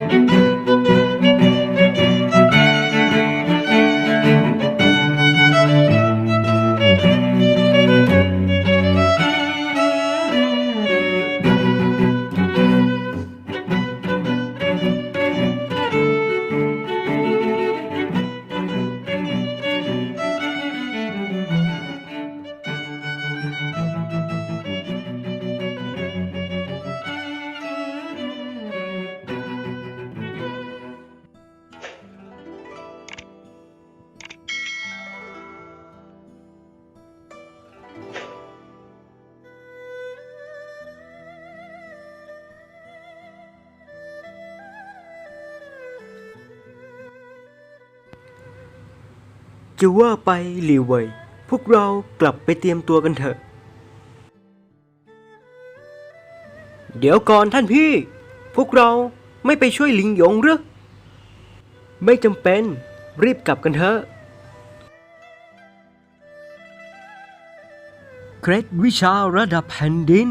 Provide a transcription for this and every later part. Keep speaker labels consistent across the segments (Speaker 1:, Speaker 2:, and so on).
Speaker 1: thank you. จะว่าไปหลิวเว่ยพวกเรากลับไปเตรียมตัวกันเถอะ เดี๋ยวก่อนท่านพี่ พวกเราไม่ไปช่วยลิงหยงหรือ ไม่จำเป็นรีบกลับกันเถอะเคล็ดวิชาระดับแผ่นดิน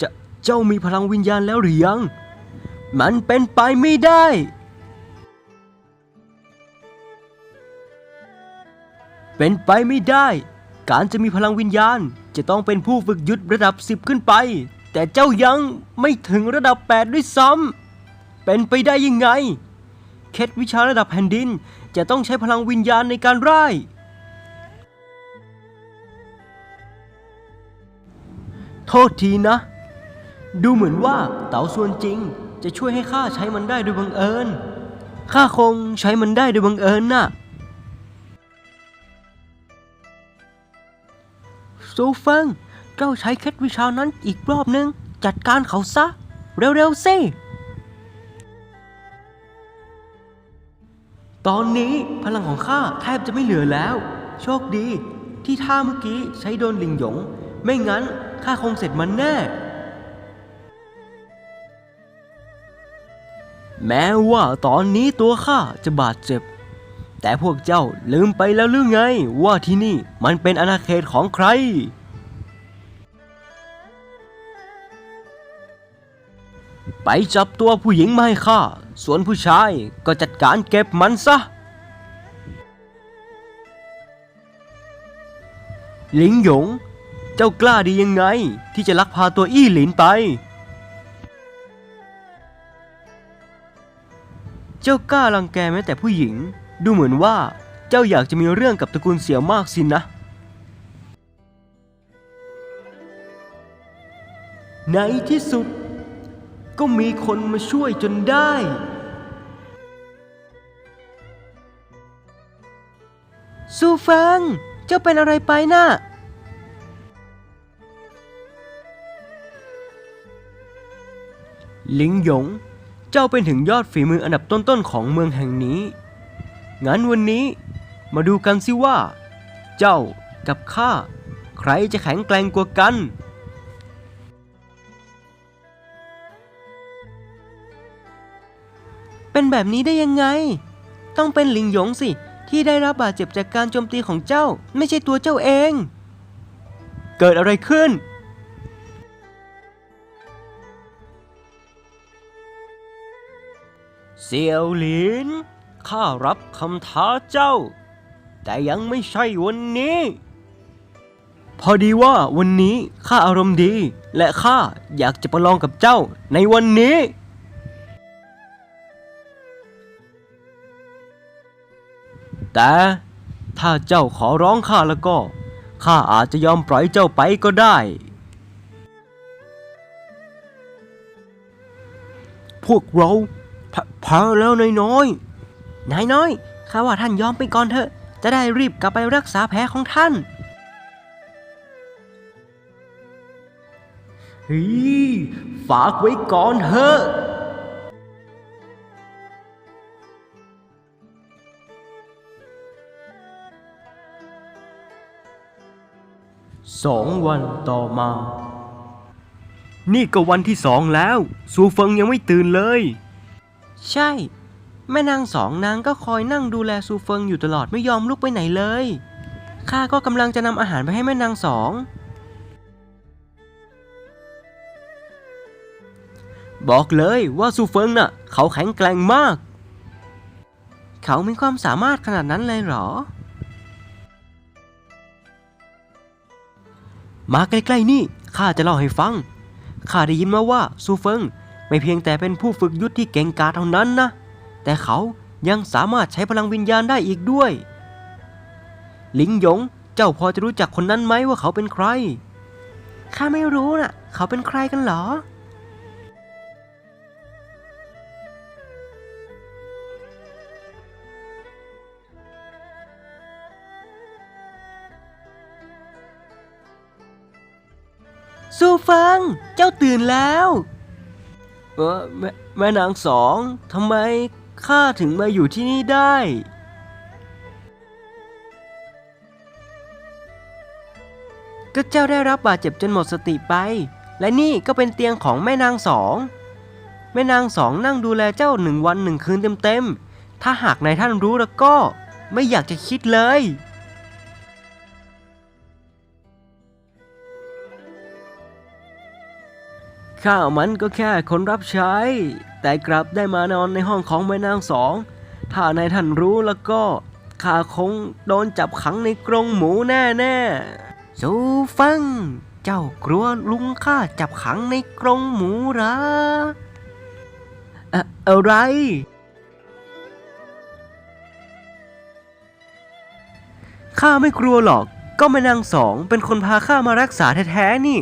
Speaker 1: จะเจ้ามีพลังวิญญาณแล้วหรือยัง มันเป็นไปไม่ได้ เป็นไปไม่ได้ การจะมีพลังวิญญาณ จะต้องเป็นผู้ฝึกยุทธระดับ 10 ขึ้นไป แต่เจ้ายังไม่ถึงระดับ 8 ด้วยซ้ำเป็นไปได้ยังไง เคล็ดวิชาระดับแผ่นดินจะต้องใช้พลังวิญญาณในการร่าย โทษทีนะ ดูเหมือนว่าเต๋าส่วนจริง จะช่วยให้ข้าใช้มันได้โดยบังเอิญข้าคงใช้มันได้โดยบังเอิญน่ะ ซูเฟิง เจ้าใช้เคล็ดวิชานั้นอีกรอบนึง จัดการเขาซะ เร็วๆสิ ตอนนี้พลังของข้าแทบจะไม่เหลือแล้ว โชคดีที่ท่าเมื่อกี้ใช้โดนลิงหยง ไม่งั้นข้าคงเสร็จมันแน่ แม้ว่าตอนนี้ตัวข้าจะบาดเจ็บ แต่พวกเจ้าลืมไปแล้วหรือไง ว่าที่นี่มันเป็นอาณาเขตของใคร ไปจับตัวผู้หญิงมาให้ข้า ส่วนผู้ชายก็จัดการเก็บมันซะ หลิงหยง เจ้ากล้าดียังไง ที่จะลักพาตัวอี้หลินไปเจ้ากล้ารังแกแม้แต่ผู้หญิง ดูเหมือนว่าเจ้าอยากจะมีเรื่องกับตระกูลเสี่ยวมากสินนะ ในที่สุด ก็มีคนมาช่วยจนได้ ซูฟังเจ้าเป็นอะไรไปนะ่ะ ลิงหยง เจ้าเป็นถึงยอดฝีมืออันดับต้นๆของเมืองแห่งนี้ งั้นวันนี้มาดูกันสิว่า เจ้ากับข้าใครจะแข็งแกร่งกว่ากัน เป็นแบบนี้ได้ยังไง ต้องเป็นหลิงหยงสิ ที่ได้รับบาดเจ็บจากการโจมตีของเจ้า ไม่ใช่ตัวเจ้าเอง เกิดอะไรขึ้นเสี่ยวหลิน ข้ารับคำท้าเจ้า แต่ยังไม่ใช่วันนี้ พอดีว่าวันนี้ข้าอารมณ์ดี และข้าอยากจะประลองกับเจ้าในวันนี้ แต่ถ้าเจ้าขอร้องข้าแล้วก็ข้าอาจจะยอมปล่อยเจ้าไปก็ได้ พวกเราแพแพ้แล้วนายน้อย นายน้อย ข้าว่าท่านยอมไปก่อนเถอะ จะได้รีบกลับไปรักษาแผลของท่านฮ้ยฝากไว้ก่อนเถอะ สองวันต่อมา นี่ก็วันที่สองแล้วซูเฟิงยังไม่ตื่นเลย ใช่ แม่นางสองนางก็คอยนั่งดูแลซูเฟิงอยู่ตลอดไม่ยอมลุกไปไหนเลย ข้าก็กำลังจะนำอาหารไปให้แม่นางสอง บอกเลยว่าซูเฟิงน่ะ เขาแข็งแกร่งมาก เขามีความสามารถขนาดนั้นเลยเหรอ มาใกล้ๆนี่ข้าจะเล่าให้ฟัง ข้าได้ยินมาว่าซูเฟิงไม่เพียงแต่เป็นผู้ฝึกยุทธที่เก่งกาจเท่านั้นนะ แต่เขายังสามารถใช้พลังวิญญาณได้อีกด้วย หลิงหยง เจ้าพอจะรู้จักคนนั้นไหมว่าเขาเป็นใคร ข้าไม่รู้น่ะ เขาเป็นใครกันหรอสู้ฟัง เจ้าตื่นแล้ว เออแม่แม่นางสองทำไม ข้าถึงมาอยู่ที่นี่ได้ ก็เจ้าได้รับบาดเจ็บจนหมดสติไป และนี่ก็เป็นเตียงของแม่นางสอง แม่นางสองนั่งดูแลเจ้าหนึ่งวันหนึ่งคืนเต็มๆ ถ้าหากนายท่านรู้แล้วก็ไม่อยากจะคิดเลยข้ามันก็แค่คนรับใช้ แต่กลับได้มานอนในห้องของแม่นางสอง ถ้านายท่านรู้แล้วก็ข้าคงโดนจับขังในกรงหมูแน่ๆสูฟัง เจ้ากลัวลุงข้าจับขังในกรงหมูหรออะอะไร ข้าไม่กลัวหรอก ก็แม่นางสองเป็นคนพาข้ามารักษาแท้ๆนี่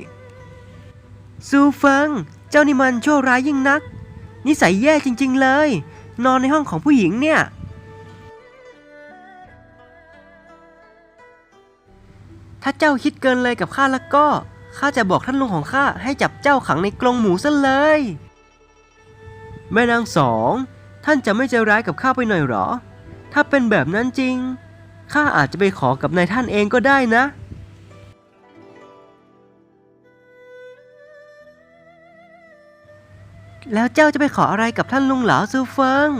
Speaker 1: ซูฟิงเจ้านี่มันชั่วร้ายยิ่งนัก นิสัยแย่จริง ๆ เลย นอนในห้องของผู้หญิงเนี่ย ถ้าเจ้าคิดเกินเลยกับข้าแล้วก็ ข้าจะบอกท่านลุงของข้าให้จับเจ้าขังในกรงหมูซะเลย แม่นางสอง ท่านจะไม่ใจร้ายกับข้าไปหน่อยหรอ ถ้าเป็นแบบนั้นจริง ข้าอาจจะไปขอกับนายท่านเองก็ได้นะ แล้วเจ้าจะไปขออะไรกับท่านลุงเหลาซูเฟิง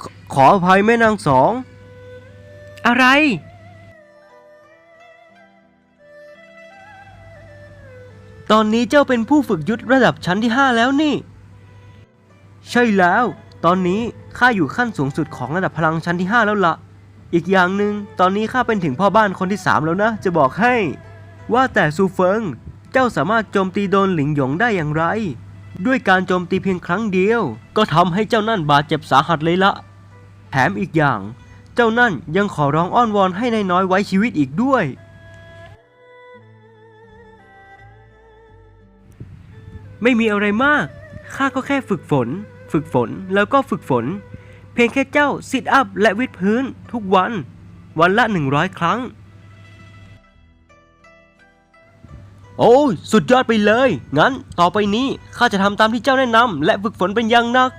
Speaker 1: ขขออภัยแม่นางสอง อะไร ตอนนี้เจ้าเป็นผู้ฝึกยุทธระดับชั้นที่5แล้วนี่ ใช่แล้ว ตอนนี้ข้าอยู่ขั้นสูงสุดของระดับพลังชั้นที่ 5 แล้วละ่ะ อีกอย่างหนึ่งตอนนี้ข้าเป็นถึงพ่อบ้านคนที่ 3 แล้วนะ จะบอกให้ ว่าแต่ซูเฟิง เจ้าสามารถโจมตีโดนหลิงหยงได้อย่างไร ด้วยการโจมตีเพียงครั้งเดียว ก็ทำให้เจ้านั่นบาดเจ็บสาหัสเลยละแถมอีกอย่าง เจ้านั่นยังขอร้องอ้อนวอนให้นายน้อยไว้ชีวิตอีกด้วย ไม่มีอะไรมาก ข้าก็แค่ฝึกฝน ฝึกฝนแล้วก็ฝึกฝน เพียงแค่เจ้าซิทอัพและวิดพื้นทุกวัน วันละ 100 ครั้ง โอ้ยสุดยอดไปเลย งั้นต่อไปนี้ข้าจะทำตามที่เจ้าแนะนำและฝึกฝนเป็นอย่างนัก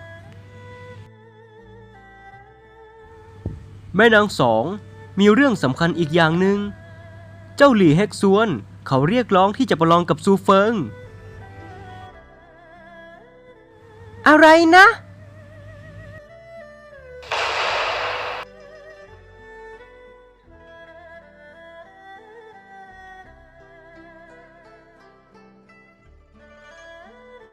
Speaker 1: แม่นางสองมีเรื่องสำคัญอีกอย่างหนึ่ง เจ้าหลี่เฮกซวน เขาเรียกร้องที่จะประลองกับซูเฟิง อะไรนะ